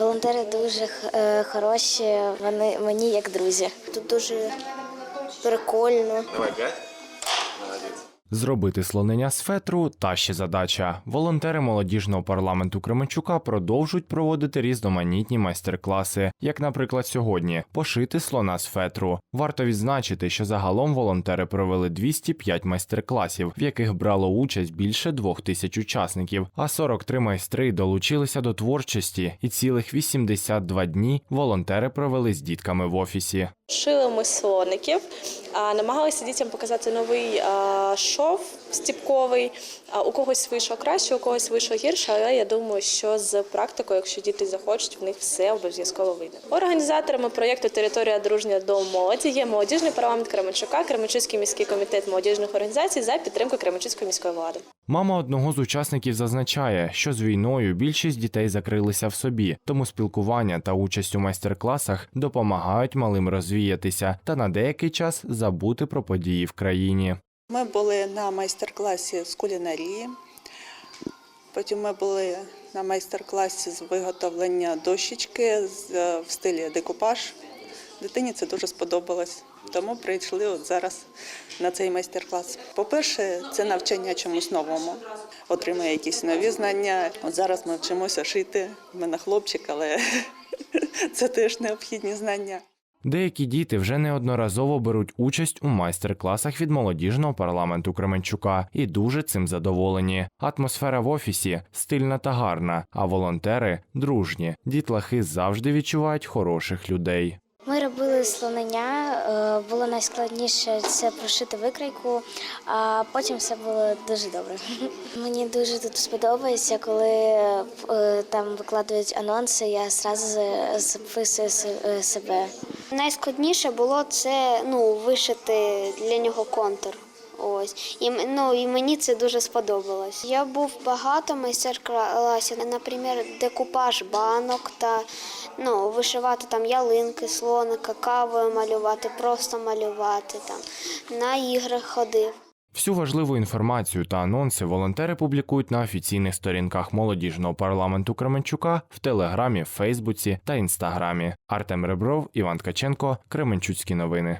Волонтери дуже е, хороші, вони мені як друзі. Тут дуже прикольно. Молодець. Зробити слонення з фетру та ще задача. Волонтери молодіжного парламенту Кременчука продовжують проводити різноманітні майстер-класи, як, наприклад, сьогодні пошити слона з фетру. Варто відзначити, що загалом волонтери провели 205 майстер-класів, в яких брало участь більше двох тисяч учасників, а 43 майстри долучилися до творчості, і цілих 82 дні волонтери провели з дітками в офісі. Шили ми слоників, намагалися дітям показати новий а, шов стіпковий. У когось вийшло краще, у когось вийшло гірше, але я думаю, що з практикою, якщо діти захочуть, в них все обов'язково вийде. Організаторами проєкту Територія дружня до молоді є молодіжний парламент Кременчука, Кременчуцький міський комітет молодіжних організацій за підтримку Кременчуцької міської влади. Мама одного з учасників зазначає, що з війною більшість дітей закрилися в собі, тому спілкування та участь у майстер-класах допомагають малим розвіятися та на деякий час забути про події в країні. Ми були на майстер-класі з кулінарії. Потім ми були на майстер-класі з виготовлення дощечки е, в стилі декупаж. Дитині це дуже сподобалось, тому прийшли от зараз на цей майстер-клас. По-перше, це навчання чомусь новому, отримує якісь нові знання. От зараз ми вчимося шити. У мене хлопчик, але це теж необхідні знання. Деякі діти вже неодноразово беруть участь у майстер-класах від молодіжного парламенту Кременчука і дуже цим задоволені. Атмосфера в офісі стильна та гарна, а волонтери дружні. Дітлахи завжди відчувають хороших людей. Ми робили слонення, е, було найскладніше це прошити викрайку, а потім все було дуже добре. Мені дуже тут сподобається, коли е, там викладають анонси, я зразу записую е, себе. Найскладніше було це ну, вишити для нього контур. Ось і ну і мені це дуже сподобалось. Я був багато майстер-класів, наприклад, декупаж банок та ну, вишивати там ялинки, слоника, кавою малювати, просто малювати там. На ігри ходив. Всю важливу інформацію та анонси волонтери публікують на офіційних сторінках молодіжного парламенту Кременчука в Телеграмі, Фейсбуці та Інстаграмі. Артем Ребров, Іван Ткаченко, Кременчуцькі новини.